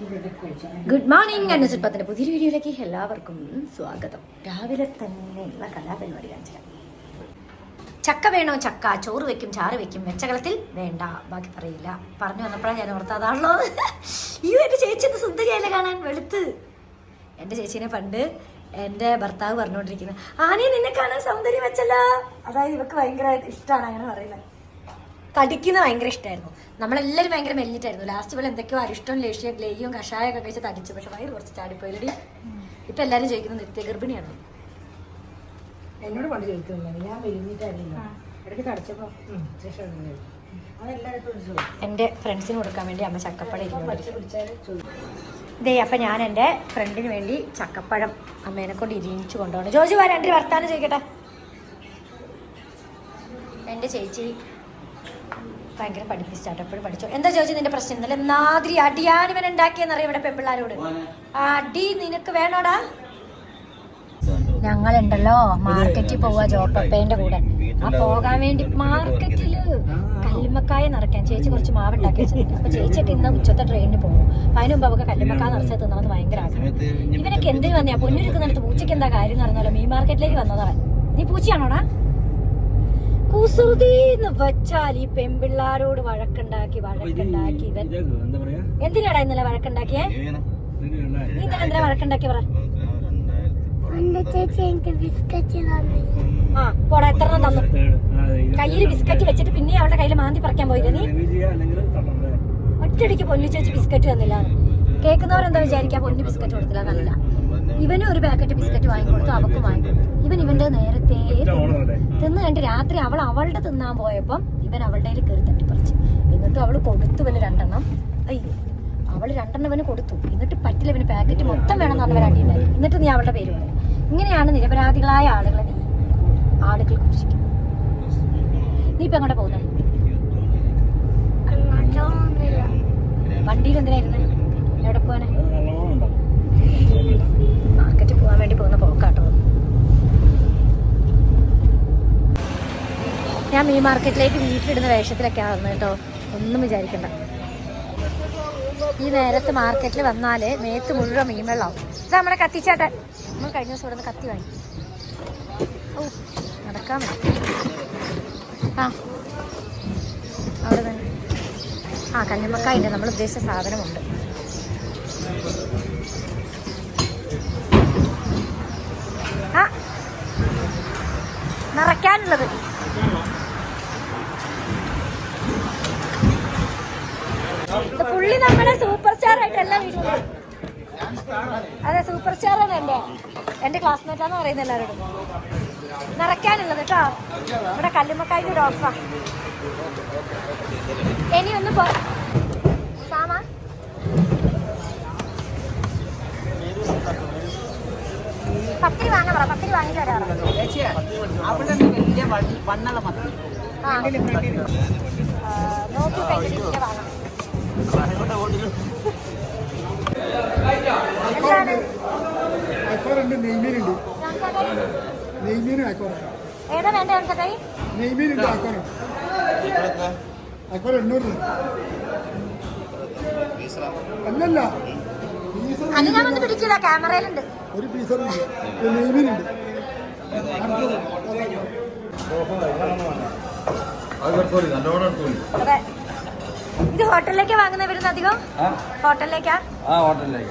Good morning അനുസരിപ്പത്തിന്റെ പുതിയൊരു വീഡിയോയിലേക്ക് എല്ലാവർക്കും സ്വാഗതം. രാവിലെ തന്നെയുള്ള കലാപരിപാടി കാണിച്ചില്ല ചക്ക വേണോ ചക്ക? ചോറ് വെക്കും ചാറ് വെക്കും വെച്ചകലത്തിൽ വേണ്ട ബാക്കി പറയില്ല. പറഞ്ഞു വന്നപ്പോഴാണ് ഞാൻ ഓർത്ത അതാണല്ലോ ഈ എന്റെ ചേച്ചി സുന്ദരിയല്ല കാണാൻ? വെളുത്ത്. എന്റെ ചേച്ചീനെ പണ്ട് എന്റെ ഭർത്താവ് പറഞ്ഞുകൊണ്ടിരിക്കുന്നത് ആനയെ നിന്നെ കാണാൻ സൗന്ദര്യം വെച്ചല്ലോ. അതായത് ഇവക്ക് ഭയങ്കര ഇഷ്ടമാണ് അങ്ങനെ പറയുന്നത്. തടിക്കുന്ന ഭയങ്കര ഇഷ്ടമായിരുന്നു നമ്മളെല്ലാവരും ഭയങ്കര മെല്ലിട്ടായിരുന്നു. ലാസ്റ്റ് പോലെ എന്തൊക്കെയോ അരിഷ്ടവും ലേഷ്യ കഷായം ഒക്കെ കഴിച്ച് തടിച്ചു. പക്ഷെ വയറ് കുറച്ച് ചാടിപ്പോയിലടി ഇപ്പൊ എല്ലാരും ചോദിക്കുന്നത് നിത്യ ഗർഭിണിയാണ് എന്നോട് പണ്ട് ചോദിക്കുന്നില്ല ഞാൻ മെലിഞ്ഞിട്ടായിരുന്നില്ല. ഇടയ്ക്ക് തടച്ചപ്പോ. എന്റെ ഫ്രണ്ട്സിന് കൊടുക്കാൻ വേണ്ടി അമ്മ ചക്കപ്പഴം ഇതേ അപ്പൊ ഞാൻ എന്റെ ഫ്രണ്ടിന് വേണ്ടി ചക്കപ്പഴം അമ്മേനെ കൊണ്ട് ഇരിച്ചു കൊണ്ടുപോകണം. ജോജു വാ രണ്ട് വർത്താനം ചോദിക്കട്ടെ? എന്റെ ചേച്ചി ഭയങ്കര പഠിപ്പിച്ചാട്ടോ എപ്പോഴും പഠിച്ചു. എന്താ ചോദിച്ചു നിന്റെ പ്രശ്നം? ഇന്നലെ നാദ്രി അടിയാണ് ഇവൻ ഉണ്ടാക്കിയെന്നറിയാം ഇവിടെ പെമ്പിള്ളാരോട് അടി നിനക്ക് വേണോടാ? ഞങ്ങളുണ്ടല്ലോ. മാർക്കറ്റിൽ പോവാ ജോപ്പപ്പേന്റെ കൂടെ. ആ പോകാൻ വേണ്ടി മാർക്കറ്റിൽ കല്ലുമ്മക്കായ നിറയ്ക്കാൻ. ചേച്ചി കുറച്ച് മാവ് ഉണ്ടാക്കി വെച്ചിട്ടുണ്ട്. അപ്പൊ ചേച്ചിയൊക്കെ ഇന്ന് ഉച്ചത്തെ ട്രെയിനിന് പോകും. അപ്പൊ അതിന് മുമ്പ് അവർക്ക് കല്ലുമ്മക്കായ നിറച്ചത് തിന്നണമെന്ന് ഭയങ്കര ആഗ്രഹം. ഇവനൊക്കെ എന്തിനു വന്നെയാ പൊന്നുരുക്കുന്നിടത്ത് പൂച്ചയ്ക്ക് എന്താ കാര്യം എന്ന് പറഞ്ഞാലോ? മീൻ മാർക്കറ്റിലേക്ക് വന്നതാ. നീ പൂച്ചയാണോടാ? കുസൃതി എന്ന് വെച്ചാൽ ഈ പെമ്പിള്ളാരോട് വഴക്കുണ്ടാക്കി വഴക്കുണ്ടാക്കി ഇവൻ. എന്താ പറയാ? എന്തിനാടാ ഇന്നലെ വഴക്കുണ്ടാക്കിയേ? നീ ഇന്നലെ എന്തിനാ വഴക്കുണ്ടാക്കി പറ. തന്നു ആ പോടാ എത്ര തന്നു? കയ്യിൽ ബിസ്ക്കറ്റ് വെച്ചിട്ട് പിന്നെ അവളുടെ കയ്യിൽ മാന്തി പറിക്കാൻ പോയില്ല നീ? ഒറ്റയടിക്ക് പൊന്നു ചേച്ചി ബിസ്ക്കറ്റ് തന്നില്ല. കേൾക്കുന്നവരെന്താ വിചാരിക്കാ? പൊന്നു ബിസ്ക്കറ്റ് കൊടുത്തില്ല നല്ല ഇവനും ഒരു പാക്കറ്റ് ബിസ്ക്കറ്റ് വാങ്ങിക്കൊടുത്തു അവക്കും വാങ്ങിക്കൊടുത്തു. ഇവൻ ഇവന്റെ നേരത്തെ തിന്നു. കണ്ട് രാത്രി അവൾ അവളുടെ തിന്നാൻ പോയപ്പം ഇവൻ അവളുടെ കയ്യിൽ കയറി തട്ടിപ്പറിച്ചു. എന്നിട്ട് അവൾ കൊടുത്തു ഇവന് രണ്ടെണ്ണം. അയ്യോ അവൾ രണ്ടെണ്ണം ഇവന് കൊടുത്തു. എന്നിട്ട് പറ്റില്ല ഇവന് പാക്കറ്റ് മൊത്തം വേണമെന്ന് എന്നവൻ അടിയുണ്ടായി എന്നിട്ട് നീ അവളുടെ പേര് പറയാം. ഇങ്ങനെയാണ് നിരപരാധികളായ ആളുകളെ നീ ആളുകൾ കുറിച്ചിരിക്കുന്നത് നീ ഇപ്പൊ എങ്ങോട്ടാ പോകുന്നത് വണ്ടിയിൽ എന്തിനായിരുന്നു എവിടെ പോവാനെ? മാർക്കറ്റിൽ പോകാൻ വേണ്ടി പോകുന്ന പോക്കാട്ടോ. ഞാൻ മീൻ മാർക്കറ്റിലേക്ക് വീട്ടിലിടുന്ന വേഷത്തിലൊക്കെയാണ് വന്നത് കേട്ടോ. ഒന്നും വിചാരിക്കണ്ട. ഈ നേരത്ത് മാർക്കറ്റിൽ വന്നാൽ മേത്ത് മുഴുവൻ മീൻ വെള്ളമാവും ഇത് നമ്മുടെ കത്തിച്ചാട്ടെ നമ്മൾ കഴിഞ്ഞ ദിവസം ഇവിടെ കത്തി വാങ്ങി. ഓ നടക്കാൻ ആ അവിടെ തന്നെ ആ കല്ലുമ്മക്കായുണ്ട് നമ്മൾ ഉദ്ദേശിച്ച സാധനമുണ്ട്. ആ നിറയ്ക്കാനുള്ളത്. പുള്ളി നമ്മളെ സൂപ്പർ സ്റ്റാർ ആയിട്ടല്ല വീടുന്നത്. അതെ സൂപ്പർ സ്റ്റാർ ആണ് എന്റെ എന്റെ ക്ലാസ്മേറ്റ് ആണെന്ന് പറയുന്നത് എല്ലാവരോടും നിറയ്ക്കാനുള്ളത് കേട്ടോ ഇവിടെ കല്ലുമ്മക്കായ്ക്ക് ഒരു ഓഫാ ഇനി ഒന്ന് പോ സാമാ പത്തിരി വാങ്ങാൻ പറ പത്തിരി വാങ്ങിട്ട് വരാം അവിടെ വലിയ വണ്ണുള്ള മത്തി നോക്കി കഴിഞ്ഞിട്ട് വാങ്ങാം എന്താണ് അയക്കോറുണ്ട് നെയ്മീനുണ്ട് നെയ്മീനും അയക്കോറും ഏതാ വേണ്ട കൈ? നെയ്മീനുണ്ട് അയക്കോറും അയക്കോറ എണ്ണൂറ് അല്ലല്ല അത് ഞാൻ വന്ന് പിടിക്കില്ല ക്യാമറയിലുണ്ട്. ഒരു പീസറുണ്ട് നെയ്മീനുണ്ട് അതെ. ഇത് ഹോട്ടലിലേക്ക് വാങ്ങുന്ന വരുന്ന അധികം? ഹോട്ടലിലേക്കാ? ആ ഹോട്ടലിലേക്ക്.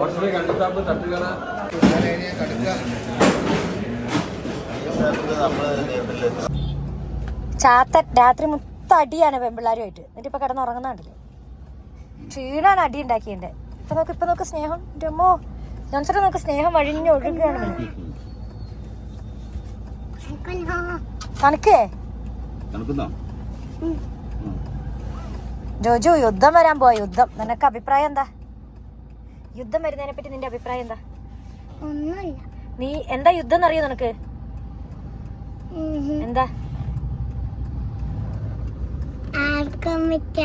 ഹോട്ടലിലേക്ക് കണ്ടു ഷാപ്പ് തട്ടുകട. ചാത്ത രാത്രി മൊത്തം അടിയാണ് പെമ്പിള്ളാരുമായിട്ട്. എന്നിട്ട് ഇപ്പൊ കിടന്ന് ഉറങ്ങുന്നുണ്ടല്ലേ ക്ഷീണാണ് അടി ഉണ്ടാക്കിയതിന്റെ. ഇപ്പൊ നോക്ക് ഇപ്പൊ നോക്ക് സ്നേഹം. രമോ ജോൺസറെ നോക്ക് സ്നേഹം വഴിഞ്ഞ് ഒഴുകുകയാണ് തണുക്കേ? തണുക്കുന്നോ? ജോജു യുദ്ധം വരാൻ പോവാ യുദ്ധം. നിനക്ക് അഭിപ്രായം എന്താ? യുദ്ധം വരുന്നതിനെ പറ്റി നിന്റെ അഭിപ്രായം എന്താ? ഒന്നുമില്ല. നീ എന്താ യുദ്ധം എന്നറിയോ നിനക്ക്? എന്താ? ആക്രമിക്ക.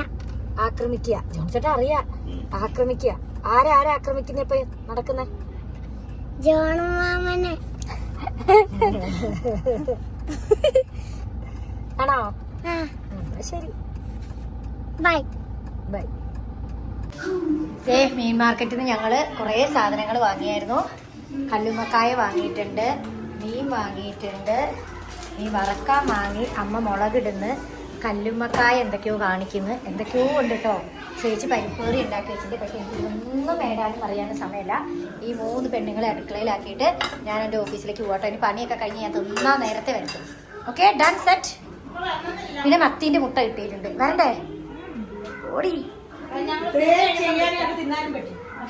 ആക്രമിക്കുക ജോൺസേട്ടാ അറിയാ. ആക്രമിക്കുക ആരാ ആരാ ആക്രമിക്കുന്ന ഇപ്പൊ നടക്കുന്നേ? ജോണു മാമനെ ആണോ ശരി. ബൈ ബൈ മീൻ മാർക്കറ്റിൽ നിന്ന് ഞങ്ങൾ കുറേ സാധനങ്ങൾ വാങ്ങിയായിരുന്നു. കല്ലുമ്മക്കായ വാങ്ങിയിട്ടുണ്ട് മീൻ വാങ്ങിയിട്ടുണ്ട് ഈ വറക്കാൻ വാങ്ങി അമ്മ മുളകിടുന്ന്. കല്ലുമ്മക്കായ എന്തൊക്കെയോ കാണിക്കുന്നു. എന്തൊക്കെയോ ഉണ്ട് കേട്ടോ ചേച്ചി പരിപ്പേറി ഉണ്ടാക്കി വെച്ചിട്ടുണ്ട്. പക്ഷെ എനിക്ക് ഇതൊന്നും മേടാനും അറിയാനും സമയമില്ല. ഈ മൂന്ന് പെണ്ണുങ്ങളെ അടുക്കളയിലാക്കിയിട്ട് ഞാൻ എന്റെ ഓഫീസിലേക്ക് പോകട്ടെ. ഇനി പണിയൊക്കെ കഴിഞ്ഞ് ഞാൻ തിന്നാൻ നേരത്തെ വരത്തും ഓക്കെ ഡൺ സെറ്റ് പിന്നെ മത്തീന്റെ മുട്ട കിട്ടിയിട്ടുണ്ട്. വരണ്ടേ? ഓടി.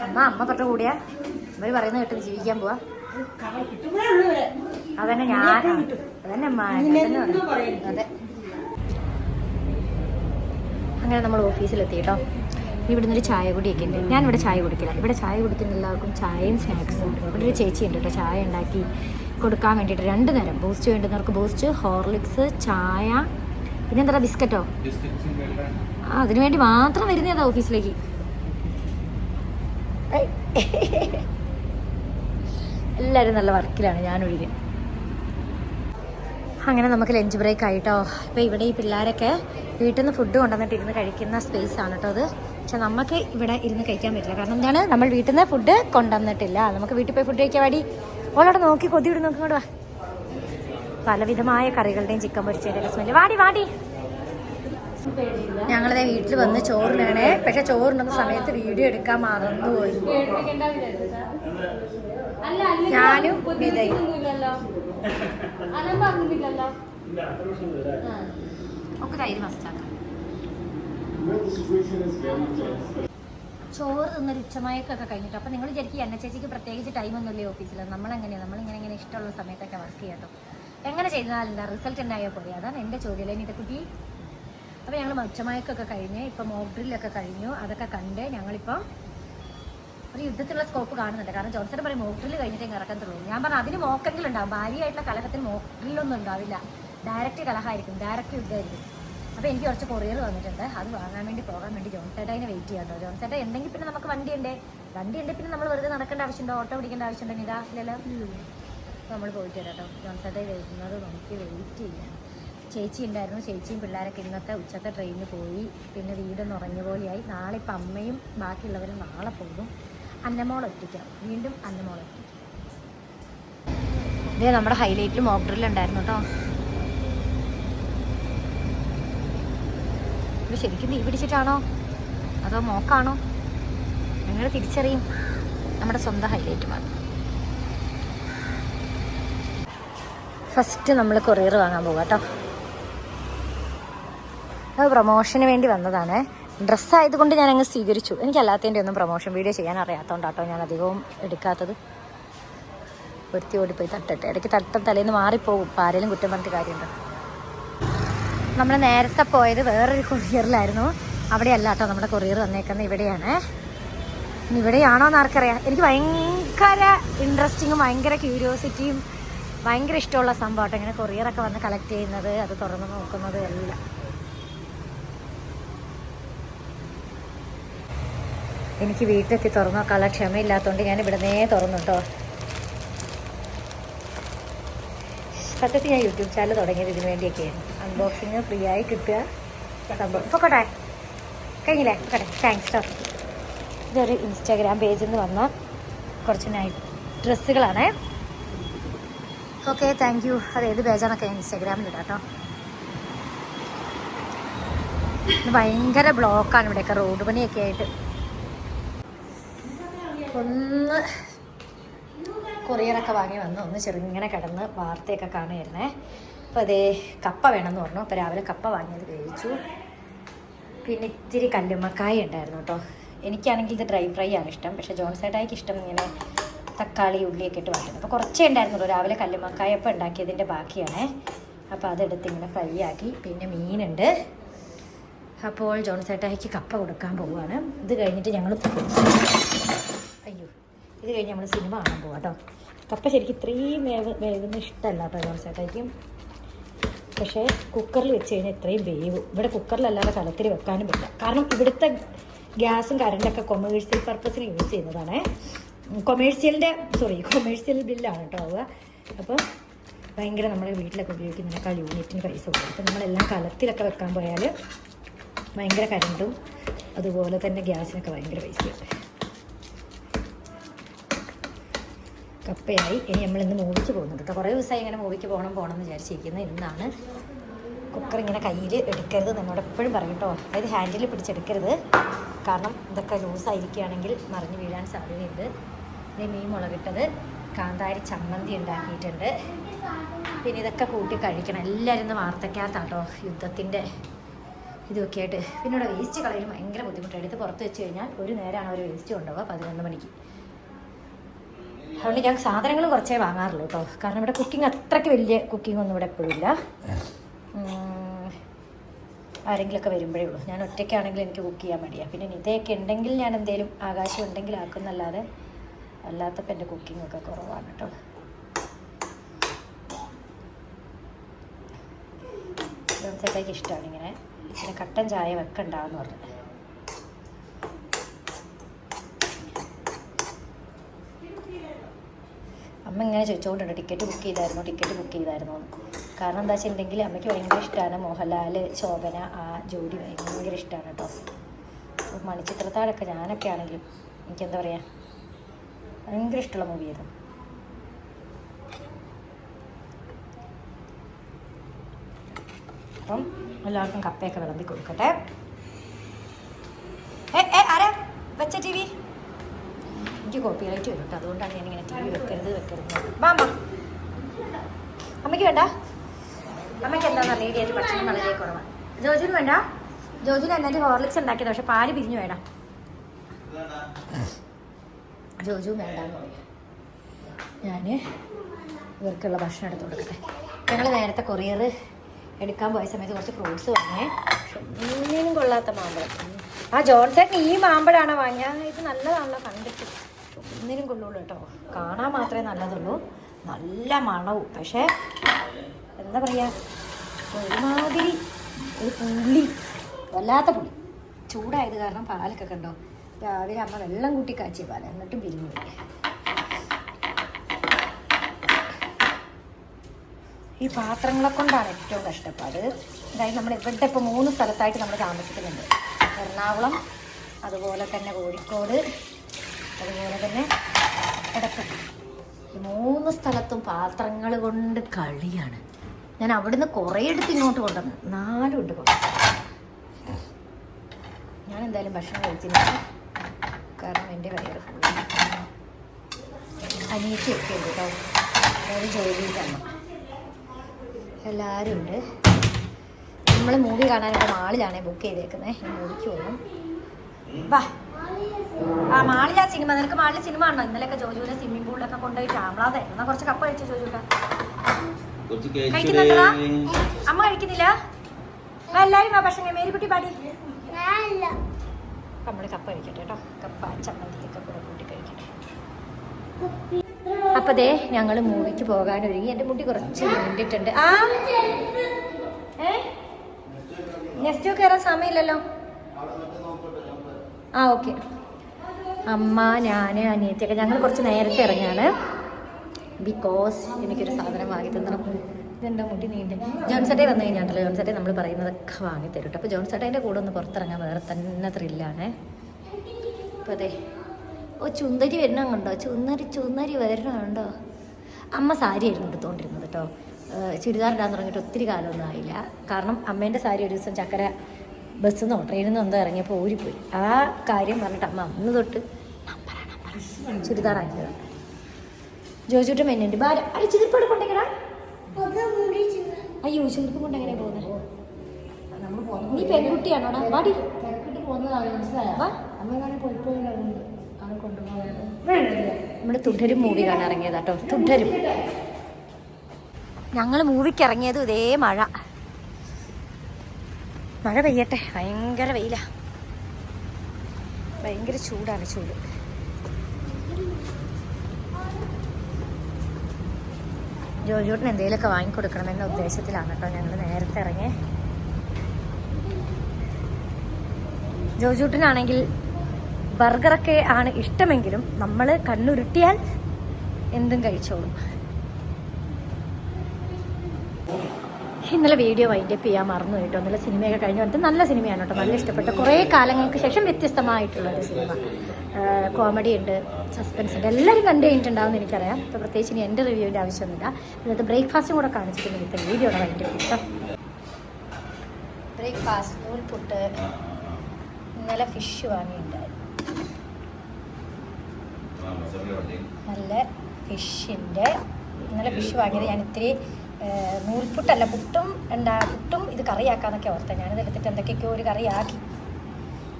അമ്മ അമ്മ തൊട്ട് കൂടിയാ. ഇവർ പറയുന്ന കേട്ട് ജീവിക്കാൻ പോവാ. അതന്നെ ഞാൻ അതന്നെ അമ്മ. അതെ. അങ്ങനെ നമ്മൾ ഓഫീസിലെത്തി കേട്ടോ. ഇവിടുന്ന് ഒരു ചായ കുടിയൊക്കെ ഉണ്ട്. ഞാൻ ഇവിടെ ചായ കുടിക്കില്ല. ഇവിടെ ചായ കുടിക്കുന്ന എല്ലാവർക്കും ചായയും സ്നാക്സും ഉണ്ട്. ഇവിടെ ഒരു ചേച്ചി ഉണ്ട് കേട്ടോ. ചായ ഉണ്ടാക്കി കൊടുക്കാൻ വേണ്ടിയിട്ട് രണ്ട് നേരം ബൂസ്റ്റ് വേണ്ടുന്നവർക്ക് ബൂസ്റ്റ് ഹോർലിക്സ് ചായ. പിന്നെന്താ ബിസ്ക്കറ്റോ? അതിനു വേണ്ടി മാത്രം വരുന്നതാ ഓഫീസിലേക്ക്. എല്ലാവരും നല്ല വർക്കിലാണ് ഞാൻ ഞാനൊഴികെ അങ്ങനെ നമുക്ക് ലഞ്ച് ബ്രേക്ക് ആയിട്ടോ. ഇപ്പോൾ ഇവിടെ ഈ പിള്ളേരൊക്കെ വീട്ടിൽ നിന്ന് ഫുഡ് കൊണ്ടുവന്നിട്ട് ഇരുന്ന് കഴിക്കുന്ന സ്പേസ് ആണ് കേട്ടോ അത്. പക്ഷെ നമുക്ക് ഇവിടെ ഇരുന്ന് കഴിക്കാൻ പറ്റില്ല. കാരണം എന്താണ്? നമ്മൾ വീട്ടിൽ നിന്ന് ഫുഡ് കൊണ്ടുവന്നിട്ടില്ല. നമുക്ക് വീട്ടിൽ പോയി ഫുഡ് കഴിക്കാൻ വേണ്ടി ഓളോടെ നോക്കി കൊതിയിട്ട് നോക്കി വാ. പലവിധമായ കറികളുടെയും ചിക്കൻ പൊരിച്ചതിന്റെ സ്മെല്ല് വാടി വാടി. ഞങ്ങളിതേ വീട്ടിൽ വന്ന് ചോറിനാണേ. പക്ഷെ ചോറിനുന്ന സമയത്ത് വീഡിയോ എടുക്കാൻ മറന്നുപോയി. ഞാനും വിതയും ഒക്കെ തൈര് മസ്റ്റാക്കാം ചോറ് തിന്നൊരു ഉച്ചമയക്കൊക്കെ കഴിഞ്ഞിട്ട് അപ്പോൾ നിങ്ങൾ വിചാരിക്കും എന്ന ചേച്ചിക്ക് പ്രത്യേകിച്ച് ടൈമൊന്നുമില്ലേ ഓഫീസിൽ നമ്മളെങ്ങനെയാണ് നമ്മളിങ്ങനെ ഇങ്ങനെ ഇഷ്ടമുള്ള സമയത്തൊക്കെ വർക്ക് ചെയ്യാട്ടോ എങ്ങനെ എന്താ റിസൾട്ട് ഉണ്ടായാൽ പോലെ അതാണ് എന്റെ ചോദ്യം അല്ലേ കുട്ടി അപ്പോൾ ഞങ്ങൾ മച്ചമയക്കൊക്കെ കഴിഞ്ഞ് ഇപ്പോൾ മോക്ക് ഡ്രില്ലൊക്കെ കഴിഞ്ഞു. അതൊക്കെ കണ്ട് ഞങ്ങളിപ്പം ഒരു യുദ്ധത്തിലുള്ള സ്കോപ്പ് കാണുന്നുണ്ട്. കാരണം ജോൺസൺ പറയും മോക്ക് ഡ്രില്ല് കഴിഞ്ഞിട്ടേ ഇറക്കത്തുള്ളൂ ഞാൻ പറഞ്ഞു അതിന് മോക്കെങ്കിലും ഉണ്ടാവും. ഭാര്യയായിട്ടുള്ള കലഹത്തിന് മോക്ക് ഡ്രില്ലൊന്നും ഉണ്ടാവില്ല. ഡയറക്റ്റ് കലഹമായിരിക്കും. ഡയറക്റ്റ് യുദ്ധമായിരിക്കും. അപ്പോൾ എനിക്ക് കുറച്ച് കൊറിയർ വന്നിട്ടുണ്ട്. അത് വാങ്ങാൻ വേണ്ടി പോകാൻ വേണ്ടി ജോൺസേട്ടനെ വെയിറ്റ് ചെയ്യാം കേട്ടോ ജോൺസേട്ട ഉണ്ടെങ്കിൽ പിന്നെ നമുക്ക് വണ്ടി ഉണ്ടേ? വണ്ടി ഉണ്ട് പിന്നെ നമ്മൾ വെറുതെ നടക്കേണ്ട ആവശ്യമുണ്ടോ? ഓട്ടോ പിടിക്കേണ്ട ആവശ്യമുണ്ടോ? ഇതാ ഇല്ലല്ലോ നമ്മൾ പോയിട്ട് വരാം കേട്ടോ ജോൺസേട്ടായി വരുന്നത് നമുക്ക് വെയിറ്റ് ചെയ്യാം. ചേച്ചി ഉണ്ടായിരുന്നു ചേച്ചിയും പിള്ളേരൊക്കെ ഇന്നത്തെ ഉച്ചത്തെ ട്രെയിനിന് പോയി. പിന്നെ വീടൊന്ന് ഉറങ്ങിയ പോലെയായി നാളെ ഇപ്പം അമ്മയും ബാക്കിയുള്ളവരും നാളെ പോകും. അന്നമോൾ ഒറ്റയ്ക്കാവും വീണ്ടും അന്നമോൾ ഒറ്റയ്ക്ക്. ഇതേ നമ്മുടെ ഹൈലൈറ്റിൽ മോക്ക് ഡ്രിൽ ഉണ്ടായിരുന്നു കേട്ടോ. ഇത് ശരിക്കും തീ പിടിച്ചിട്ടാണോ? അതോ മോക്കാണോ നിങ്ങൾ തിരിച്ചറിയും. നമ്മുടെ സ്വന്തം ഹൈലൈറ്റ് മാത്രം ഫസ്റ്റ് നമ്മൾ കൊറിയർ വാങ്ങാൻ പോകാം കേട്ടോ. അത് പ്രൊമോഷന് വേണ്ടി വന്നതാണ്. ഡ്രസ്സ് ആയതുകൊണ്ട് ഞാൻ അങ്ങ് സ്വീകരിച്ചു. എനിക്ക് അല്ലാത്തതിന്റെ ഒന്നും പ്രൊമോഷൻ വീഡിയോ ചെയ്യാൻ അറിയാത്തതുകൊണ്ടാട്ടോ ഞാൻ അധികവും എടുക്കാത്തത്. ഒരുത്തി ഓടിപ്പോയി തട്ടട്ടെ. ഇടയ്ക്ക് തട്ടം തലേന്ന് മാറിപ്പോകും ഇപ്പം കുറ്റം പറഞ്ഞിട്ട് കാര്യമുണ്ടോ? നമ്മൾ നേരത്തെ പോയത് വേറൊരു കൊറിയറിലായിരുന്നു അവിടെയല്ല കേട്ടോ നമ്മുടെ കൊറിയർ തന്നേക്കുന്നത് ഇവിടെയാണ്. ഇവിടെയാണോ എന്ന് ആർക്കറിയാം. എനിക്ക് ഭയങ്കര ഇൻട്രസ്റ്റിങ്ങും ഭയങ്കര ക്യൂരിയോസിറ്റിയും ഭയങ്കര ഇഷ്ടമുള്ള സംഭവം ഇങ്ങനെ കൊറിയറൊക്കെ വന്ന് കളക്ട് ചെയ്യുന്നത് അത് തുറന്ന് നോക്കുന്നത് എല്ലാം. എനിക്ക് വീട്ടിലെത്തി തുറന്നു നോക്കാനുള്ള ക്ഷമയില്ലാത്തതുകൊണ്ട് ഞാൻ ഇവിടുന്നേ തുറന്നു കേട്ടോ സത്യത്തിൽ ഞാൻ യൂട്യൂബ് ചാനൽ തുടങ്ങിയത് ഇതിനു വേണ്ടിയൊക്കെയാണ്. അൺബോക്സിങ് ഫ്രീ ആയി കിട്ടുക. സംഭവം. പൊക്കോട്ടെ കഴിഞ്ഞില്ലേ? പൊക്കോട്ടെ താങ്ക്സ് കേട്ടോ ഇതൊരു ഇൻസ്റ്റാഗ്രാം പേജിൽ നിന്ന് വന്ന കുറച്ച് നൈറ്റ് ഡ്രസ്സുകളാണേ ഓക്കെ താങ്ക് യു അത് ഏത് പേജാന്നൊക്കെ ഞാൻ ഇൻസ്റ്റാഗ്രാമിൽ ഇടാം കേട്ടോ ഭയങ്കര ബ്ലോക്കാണ് ഇവിടെയൊക്കെ. റോഡ് പണിയൊക്കെ ആയിട്ട്. ഒന്ന് കൊറിയറൊക്കെ വാങ്ങി വന്ന്. ഒന്ന് ചെറുങ്ങനെ കിടന്ന് വാർത്തയൊക്കെ കാണുമായിരുന്നേ അപ്പോൾ അതേ കപ്പ വേണമെന്ന് പറഞ്ഞു. അപ്പോൾ രാവിലെ കപ്പ വാങ്ങിയത് കഴിച്ചു. പിന്നെ ഇത്തിരി കല്ലുമ്മക്കായ ഉണ്ടായിരുന്നു കേട്ടോ. എനിക്കാണെങ്കിൽ ഇത് ഡ്രൈ ഫ്രൈ ആണ് ഇഷ്ടം. പക്ഷേ ജോൺസേട്ടായിക്ക് ഇഷ്ടം ഇങ്ങനെ തക്കാളി ഉള്ളിയൊക്കെ ഇട്ട് വാട്ടുന്നത് അപ്പോൾ കുറച്ചേ ഉണ്ടായിരുന്നുള്ളൂ. രാവിലെ കല്ലുമ്മക്കായപ്പം ഉണ്ടാക്കിയതിന്റെ ബാക്കിയാണേ. അപ്പോൾ അതെടുത്ത് ഇങ്ങനെ ഫ്രൈ ആക്കി. പിന്നെ മീനുണ്ട്. അപ്പോൾ ജോൺസേട്ടായിക്ക് കപ്പ കൊടുക്കാൻ പോവുകയാണ്. ഇത് കഴിഞ്ഞിട്ട് ഞങ്ങൾ അയ്യോ ഇത് കഴിഞ്ഞ് നമ്മൾ സിനിമ കാണാൻ പോവാം കേട്ടോ കപ്പ ശരിക്കും ഇത്രയും വേവ് വേവുന്ന ഇഷ്ടമല്ല കേട്ടോ ജോൺസേട്ടായിക്കും പക്ഷേ കുക്കറിൽ വെച്ച് കഴിഞ്ഞാൽ ഇത്രയും വേവ്. ഇവിടെ കുക്കറിലല്ലാതെ കലത്തിൽ വെക്കാനും പറ്റില്ല. കാരണം ഇവിടുത്തെ ഗ്യാസും കറണ്ടൊക്കെ കൊമേഴ്സ്യൽ പർപ്പസിന് യൂസ് ചെയ്യുന്നതാണ്. കൊമേഴ്സ്യലിന്റെ സോറി കൊമേഴ്സ്യൽ ബില്ലാണ് കേട്ടോ ആവുക. അപ്പോൾ ഭയങ്കര നമ്മുടെ വീട്ടിലൊക്കെ ഉപയോഗിക്കുന്നതിനേക്കാൾ യൂണിറ്റിന് പൈസ കൊടുക്കും. അപ്പോൾ നമ്മളെല്ലാം കലത്തിലൊക്കെ വെക്കാൻ പോയാൽ ഭയങ്കര കരണ്ടും അതുപോലെ തന്നെ ഗ്യാസിനൊക്കെ ഭയങ്കര പൈസയാണ് കപ്പയായി. ഇനി നമ്മൾ ഇന്ന് മൂവിക്ക് പോകുന്നുണ്ട് കേട്ടോ. കുറേ ദിവസമായി ഇങ്ങനെ മൂവിക്ക് പോകണം പോകണം എന്ന് വിചാരിച്ചിരിക്കുന്നത് ഇന്നാണ് കുക്കർ ഇങ്ങനെ കയ്യിൽ എടുക്കരുത് എന്നോട് എപ്പോഴും പറയും കേട്ടോ. അതായത് ഹാൻഡിൽ പിടിച്ചെടുക്കരുത്. കാരണം ഇതൊക്കെ ലൂസായിരിക്കുകയാണെങ്കിൽ മറിഞ്ഞ് വീഴാൻ സാധ്യതയുണ്ട്. ഇനി മീൻ മുളകിട്ടത് കാന്താരി ചമ്മന്തി ഉണ്ടാക്കിയിട്ടുണ്ട്. പിന്നെ ഇതൊക്കെ കൂട്ടി കഴിക്കണം. എല്ലാവരും ഇന്ന് വാർത്തക്കകത്താട്ടോ. യുദ്ധത്തിന്റെ ഇതൊക്കെ ആയിട്ട്. പിന്നെ ഇവിടെ വേസ്റ്റ് കളയലും ഭയങ്കര ബുദ്ധിമുട്ടാണ്. എടുത്ത് പുറത്ത് വെച്ച് കഴിഞ്ഞാൽ ഒരു നേരമാണ് ഒരു വേസ്റ്റ് കൊണ്ടുപോകുക പതിനൊന്ന് മണിക്ക്. അതുകൊണ്ട് ഞാൻ സാധനങ്ങൾ കുറച്ചേ വാങ്ങാറുള്ളൂ കേട്ടോ. കാരണം ഇവിടെ കുക്കിംഗ് അത്രയ്ക്ക് വലിയ കുക്കിംഗ് ഒന്നും ഇവിടെ എപ്പോഴും ഇല്ല. ആരെങ്കിലുമൊക്കെ വരുമ്പോഴേ ഉള്ളൂ. ഞാൻ ഒറ്റയ്ക്കാണെങ്കിൽ എനിക്ക് കുക്ക് ചെയ്യാൻ മടിയാണ് പിന്നെ നിതയൊക്കെ ഉണ്ടെങ്കിൽ ഞാൻ എന്തേലും ആകാശം ഉണ്ടെങ്കിൽ ആക്കുന്നല്ലാതെ അല്ലാത്തപ്പോൾ എന്റെ കുക്കിംഗ് ഒക്കെ കുറവാണ് കേട്ടോ. ചേട്ടായിക്ക് ഇഷ്ടമാണ് ഇങ്ങനെ. പിന്നെ കട്ടൻ ചായ വെക്കണ്ടാന്ന് പറഞ്ഞു. ഇങ്ങനെ ചോദിച്ചുകൊണ്ടുണ്ട് ടിക്കറ്റ് ബുക്ക് ചെയ്തായിരുന്നു ടിക്കറ്റ് ബുക്ക് ചെയ്തായിരുന്നു. കാരണം എന്താ വെച്ചിട്ടുണ്ടെങ്കിൽ അമ്മയ്ക്ക് ഭയങ്കര ഇഷ്ടമാണ് മോഹൻലാൽ ശോഭന ആ ജോഡി ഭയങ്കര ഇഷ്ടമാണ് കേട്ടോ. മണിച്ചിത്രത്താഴൊക്കെ ഞാനൊക്കെ ആണെങ്കിലും എനിക്കെന്താ പറയുക ഭയങ്കര ഇഷ്ടമുള്ള മൂവിയായിരുന്നു അപ്പം എല്ലാവർക്കും കപ്പയൊക്കെ വിളമ്പി കൊടുക്കട്ടെ. ഏ ഏ ആരാ? വെച്ച ടി വി? എനിക്ക് കോപ്പി റൈറ്റ് വരും കേട്ടോ അതുകൊണ്ടാണ് ഞാൻ ഇങ്ങനെ ടി വി വെക്കരുത് വെക്കരുത് മാമ അമ്മയ്ക്ക് വേണ്ട. അമ്മയ്ക്ക് എന്താണെന്ന് റേഡിയായിട്ട് ഭക്ഷണം വളരെ കുറവാണ് ജോജുന് വേണ്ട. ജോജുന് എന്നാലും ഹോർലിക്സ് ഉണ്ടാക്കിയത് പക്ഷെ പാൽ പിരിഞ്ഞു വേണം ജോജു വേണ്ടെന്ന് ഞാൻ ഇവർക്കുള്ള ഭക്ഷണം എടുത്ത് കൊടുക്കട്ടെ. ഞങ്ങൾ നേരത്തെ കൊറിയർ എടുക്കാൻ പോയ സമയത്ത് കുറച്ച് ഫ്രൂട്ട്സ് വാങ്ങേ ഒന്നിനും കൊള്ളാത്ത മാമ്പഴം. ആ ജോൺസൺ ഈ മാമ്പഴാണോ വാങ്ങിയത് ഇത് നല്ലതാണല്ലോ കണ്ടിട്ട്. ഒന്നിനും കൊള്ളുള്ളൂ കേട്ടോ. കാണാൻ മാത്രമേ നല്ലതുള്ളൂ. നല്ല മണവും. പക്ഷേ എന്താ പറയുക ഒരുമാതിരി ഒരു പുളി വല്ലാത്ത പുളി. ചൂടായത് കാരണം പാലൊക്കെ കണ്ടോ? രാവിലെ അമ്മ വെള്ളം കൂട്ടി കാച്ചിയ പാല എന്നിട്ടും പിരിഞ്ഞു ഈ പാത്രങ്ങളെ കൊണ്ടാണ് ഏറ്റവും കഷ്ടപ്പാട്. അതായത് നമ്മൾ ഇവിടെ ഇപ്പോൾ മൂന്ന് സ്ഥലത്തായിട്ട് നമ്മൾ താമസിക്കുന്നുണ്ട്. എറണാകുളം അതുപോലെ തന്നെ കോഴിക്കോട് അതുപോലെ തന്നെ ഈ മൂന്ന് സ്ഥലത്തും പാത്രങ്ങൾ കൊണ്ട് കളിയാണ്. ഞാൻ അവിടുന്ന് കുറേ എടുത്ത് ഇങ്ങോട്ട് കൊണ്ടുവന്നു നാലും ഉണ്ട് ഞാൻ എന്തായാലും ഭക്ഷണം കഴിച്ചില്ല. കാരണം എന്റെ വയറ് അനിയത്തി അനിയത്തിയൊക്കെ ഉണ്ട് കേട്ടോ. അതായത് ജോലിയിൽ തന്നെ എല്ലാവരും ഉണ്ട്. നമ്മൾ മൂവി കാണാനൊക്കെ മാളിലാണ് ബുക്ക് ചെയ്തേക്കുന്നത് മൂവിക്ക് പോകും വാ. ആ മാളിലാ സിനിമ. നിനക്ക് മാളിൽ സിനിമ ആണോ ഇന്നലെയൊക്കെ ജോജുവിനെ സ്വിമ്മിംഗ് പൂളിലൊക്കെ കൊണ്ടുപോയി ചാമ്പളാതെ എന്നാ കുറച്ച് കപ്പ കഴിച്ചു ജോജുക്ക അമ്മ കഴിക്കുന്നില്ല? ആ ഭക്ഷണം വാ പക്ഷേ മേരിക്കുട്ടി പാടി. നമ്മൾ നമ്മൾ കപ്പ കഴിക്കട്ടെ കേട്ടോ. കപ്പ ചമ്മന്തിയൊക്കെ കൂടെ കൂട്ടി കഴിക്കട്ടെ. അപ്പൊ ദേ ഞങ്ങൾ മൂവിക്ക് പോകാൻ ഒരുങ്ങി എന്റെ മുടി കുറച്ച് നീണ്ടിട്ടുണ്ട്. ആ? ഏ? നെക്സ്റ്റ് കയറാൻ സമയമില്ലല്ലോ? ആ ഓക്കെ. അമ്മ ഞാൻ അനിയത്തിയൊക്കെ ഞങ്ങൾ കുറച്ച് നേരത്തെ ഇറങ്ങാണ്. ബിക്കോസ് എനിക്കൊരു സാധനം വാങ്ങി തന്നണം ഇതെന്റെ മുട്ടി നീണ്ട? ജോൺസേട്ടേ വന്നു കഴിഞ്ഞാട്ടല്ലോ? ജോൺസട്ടെ നമ്മൾ പറയുന്നതൊക്കെ വാങ്ങി തരും കേട്ടോ അപ്പോൾ ജോൺസേട്ടേന്റെ കൂടെ ഒന്ന് പുറത്തിറങ്ങാൻ വേറെ തന്നെ ത്രില്ലാണ് അപ്പോൾ അതെ. ഓ ചുന്തരി വരണം കണ്ടോ? ചുന്നരി ചുന്നരി കണ്ടോ? അമ്മ സാരി ആയിരുന്നു എടുത്തുകൊണ്ടിരുന്നത് കേട്ടോ ചുരിദാർ ഇടാൻ തുടങ്ങിയിട്ട് ഒത്തിരി കാലമൊന്നും ആയില്ല. കാരണം അമ്മേന്റെ സാരി ഒരു ദിവസം ചക്കര ബസ്സിൽ നിന്നോ ട്രെയിനിൽ നിന്നോ എന്തോ ഇറങ്ങിയപ്പോൾ ഊരിപ്പോയി. ആ കാര്യം പറഞ്ഞിട്ട് അമ്മ അന്ന് തൊട്ട് ആക്കിയതാണ് ജോജുട്ട് മെന്നുണ്ട് ബാല അടി ചെരുപ്പോട് കൊണ്ടെങ്കിലാ അയ്യോ ചുരിപ്പ് കൊണ്ട് എങ്ങനെയാ പോകുന്നത് നീ പെൺകുട്ടിയാണോടാ വാടി. നമ്മുടെ തുടരും മൂവി കാണാൻ ഇറങ്ങിയതാട്ടോ. തുടരും ഞങ്ങൾ മൂവിക്ക് ഇറങ്ങിയതും ഇതേ മഴ. മഴ പെയ്യട്ടെ. ഭയങ്കര വെയില. ഭയങ്കര ചൂടാണ് ചൂട്. ജോജോട്ടിന് എന്തെങ്കിലുമൊക്കെ വാങ്ങിക്കൊടുക്കണമെന്ന ഉദ്ദേശത്തിലാണ് കേട്ടോ ഞങ്ങൾ നേരത്തെ ഇറങ്ങി ജോജൂട്ടിനാണെങ്കിൽ ബർഗറൊക്കെ ആണ് ഇഷ്ടമെങ്കിലും നമ്മൾ കണ്ണുരുട്ടിയാൽ എന്തും കഴിച്ചോളും. ഇന്നലെ വീഡിയോ വൈൻഡപ്പ് ചെയ്യാൻ മറന്നു കേട്ടോ. ഇന്നലെ സിനിമയൊക്കെ കഴിഞ്ഞു. വന്നിട്ട് നല്ല സിനിമയാണ് കേട്ടോ. നല്ല ഇഷ്ടപ്പെട്ട കുറേ കാലങ്ങൾക്ക് ശേഷം വ്യത്യസ്തമായിട്ടുള്ള ഒരു സിനിമ കോമഡി ഉണ്ട് സസ്പെൻസ് ഉണ്ട്. എല്ലാവരും കണ്ടു കഴിഞ്ഞിട്ടുണ്ടാവും എനിക്കറിയാം. അപ്പോൾ പ്രത്യേകിച്ച് ഇനി എന്റെ റിവ്യൂവിന്റെ ആവശ്യമൊന്നുമില്ല. ഇന്നത്തെ ബ്രേക്ക്ഫാസ്റ്റും കൂടെ കാണിച്ചിട്ടുണ്ട്. ഇന്നത്തെ വീഡിയോ ആണ് വൈൻഡപ്പ് കേട്ടോ. ബ്രേക്ക്ഫാസ്റ്റ് നൂൽപുട്ട് ഇന്നലെ ഫിഷ് വാങ്ങിയിട്ടുണ്ടായിരുന്നു നല്ല ഫിഷിന്റെ ഇന്നലെ ഫിഷ് വാങ്ങിയത് ഞാൻ ഇത്തിരി നൂൽപുട്ടല്ല പുട്ടും എന്താ പുട്ടും ഇത് കറിയാക്കാന്നൊക്കെ ഓർത്ത. ഞാനിത് എടുത്തിട്ട് എന്തൊക്കെയൊക്കെയോ ഒരു കറിയാക്കി.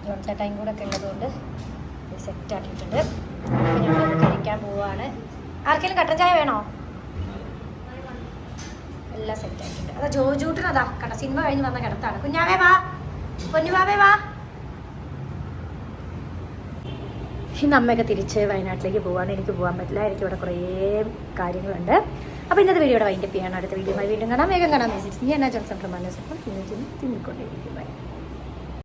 ജോൺചേട്ടായും കൂടെ ഒക്കെ ഉള്ളതുകൊണ്ട് സെറ്റ് ആക്കിയിട്ടുണ്ട്. കഴിക്കാൻ പോവാണ്. ആർക്കെങ്കിലും കട്ടൻ ചായ വേണോ? എല്ലാം സെറ്റ് ആക്കിയിട്ടുണ്ട് അതാ ജോജൂട്ടിന് അതാ കട സിനിമ കഴിഞ്ഞ് വന്ന കിടത്താണ്. കുഞ്ഞാവേ വാ. പൊന്നുവാവേ വാ. ഇന്ന് അമ്മയൊക്കെ തിരിച്ച് വയനാട്ടിലേക്ക് പോകാൻ എനിക്ക് പോകാൻ പറ്റില്ല. എനിക്ക് ഇവിടെ കുറേ കാര്യങ്ങളുണ്ട്. അപ്പോൾ ഇന്നത്തെ വീഡിയോയുടെ വൈൻഡപ്പ് ചെയ്യാണ് അടുത്ത വീഡിയോ വീണ്ടും കാണാം. വേഗം കാണാൻ മെസ്സേജ് ഞാൻ ജോൺസൺ പ്രമാണ ബൈ